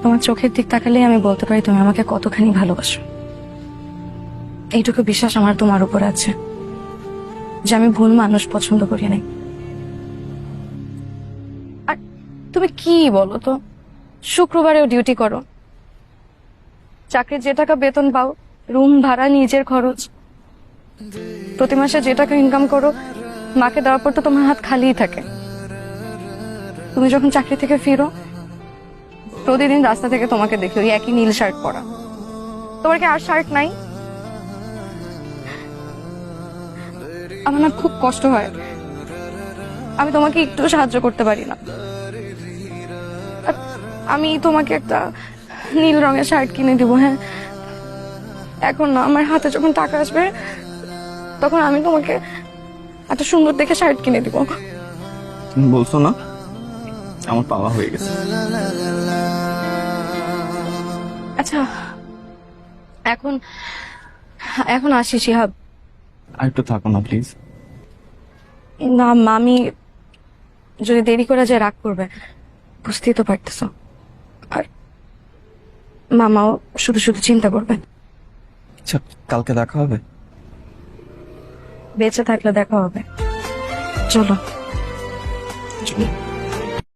তোমার চোখের দিক তাকালেই আমি বলতে পারি তুমি আমাকে কতখানি ভালোবাসো। এইটুকু বিশ্বাস আমার তোমার উপর আছে, যে আমি ভুল মানুষ পছন্দ করি নাই। আর তুমি কি বলো তো? শুক্রবারেও ডিউটি করো। চাকরির যে টাকা বেতন পাও, রুম ভাড়া, নিজের খরচ। প্রতি মাসে যে টাকা ইনকাম করো, মাকে দেওয়ার পর তো তোমার হাত খালিই থাকে। তুমি যখন চাকরি থেকে ফিরো প্রতিদিন রাস্তা থেকে তোমাকে দেখি ওই একই নীল শার্ট পরা। তোমার কি আর শার্ট নাই? আমার না খুব কষ্ট হয়। আমি তোমাকে একটু সাহায্য করতে পারি না। আমি তোমাকে একটা নীল রঙের শার্ট কিনে দিব হ্যাঁ? এখন না, আমার হাতে যখন টাকা আসবে, তখন আমি তোমাকে একটা সুন্দর দেখে শার্ট কিনে দিব। বলছো না? আমার পাওয়া হয়ে গেছে। আচ্ছা এখন এখন আসি শিহাব আর একটু থাকো না প্লিজ না মামি যদি দেরি করে যায় রাগ করবে। বুঝতেই তো পারতেছ। আর মামাও শুধু শুধু চিন্তা করবে আচ্ছা কালকে দেখা হবে? বেঁচে থাকলে দেখা হবে। চলো। চলো।